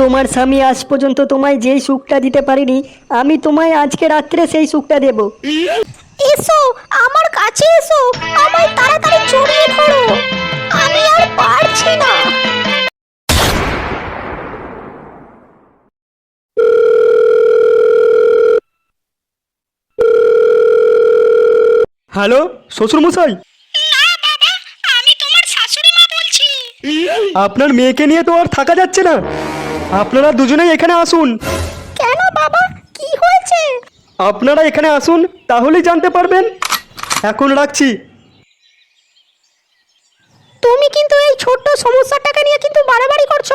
তোমার স্বামী আজ পর্যন্ত তোমায় যেই সুখটা দিতে পারিনি আমি তোমায় আজকে রাত্রে সেই সুখটা দেব। এসো আমার কাছে এসো আমায় তাড়াতাড়ি জড়িয়ে ধরো। আমি আর পারছি না। হ্যালো তোমার শাশুড়ি আপনার মেয়েকে নিয়ে তো আর থাকা যাচ্ছে না। আপনারা দুজনেই এখানে আসুন। কেন বাবা? কি হয়েছে? আপনারা এখানে আসুন তাহলেই জানতে পারবেন। এখন রাখছি। তুমি কিন্তু এই ছোট্ট সমস্যাটাকে নিয়ে কিন্তু বাড়াবাড়ি করছ।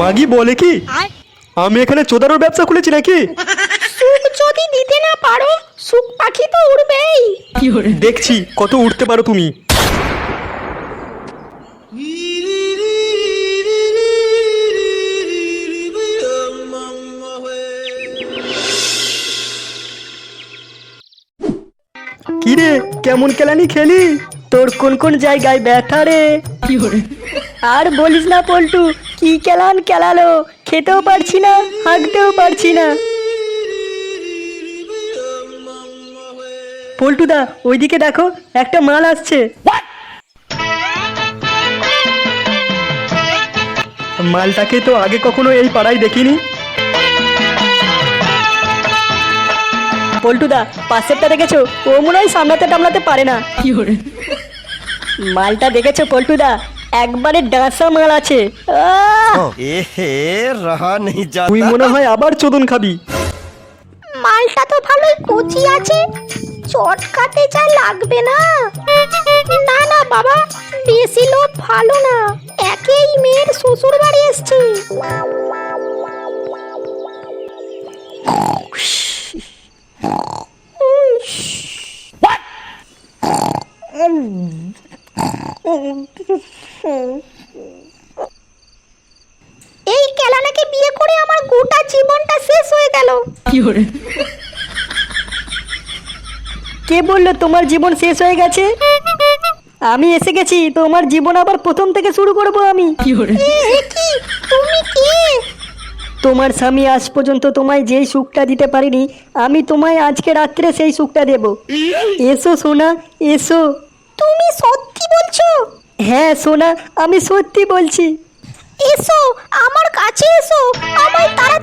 মাগি বলে কি? আমি এখানে চোদারোর ব্যবসা খুলেছি নাকি? সুখ যদি দিতে না পারো সুখ পাখি তো উড়বেই। দেখছি কত উঠতে পারো তুমি। কিরে কেমন কেলানি খেলি? তোর কোন কোন জায়গায় ব্যথা রে? আর বলিস না পল্টু কি কেলান কেলালো? খেতেও পারছি না হাঁকতেও পারছি না। পল্টুদা ওইদিকে দেখো একটা মাল আসছে। মালটাকে তো আগে কখনো এই পাড়ায় দেখিনি। পল্টুদা পাশেরটা দেখেছ? ও মনে হয় সামলাতে টামলাতে পারে না। মালটা দেখেছ পল্টুদা একবারে ডাঁসা মাল আছে। আহ! এহে রহা নেই তুই মনে হয় আবার চোদন খাবি। মালটা তো ভালোই কচি আছে। চটকাতে যা লাগবে না। না না বাবা বেশি লোভ ভালো না। একেই মেয়ের শ্বশুর বাড়ি এসছি। এই কেলানাকে বিয়ে করে আমার গোটা জীবনটা শেষ হয়ে গেল। কে বলল তোমার জীবন শেষ হয়ে গেছে? আমি এসে গেছি তোমার জীবন আবার প্রথম থেকে শুরু করব আমি। তুমি কে? তোমার স্বামী আজ পর্যন্ত তোমায় যেই সুখটা দিতে পারিনি আমি তোমায় আজকে রাত্রে সেই সুখটা দেব। এসো সোনা এসো। তুমি সত্যি বলছো? হ্যাঁ সোনা আমি সত্যি বলছি। এসো আমার কাছে এসো আমায় তার